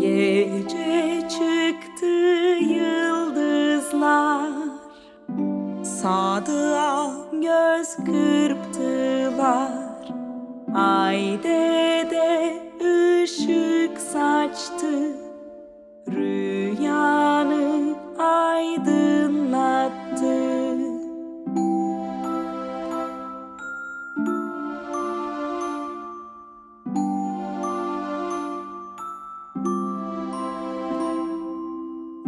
Gece çıktı yıldızlar. Sadığa göz kırptılar. Ay dede ışık saçtı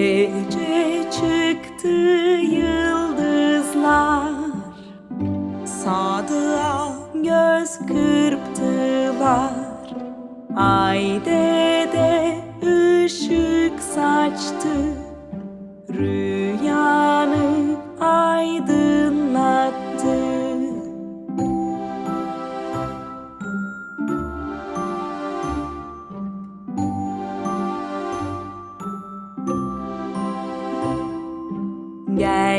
Gece çıktı yıldızlar. Sadığa göz kırptılar. Ay dede ışık saçtı. Rüyanı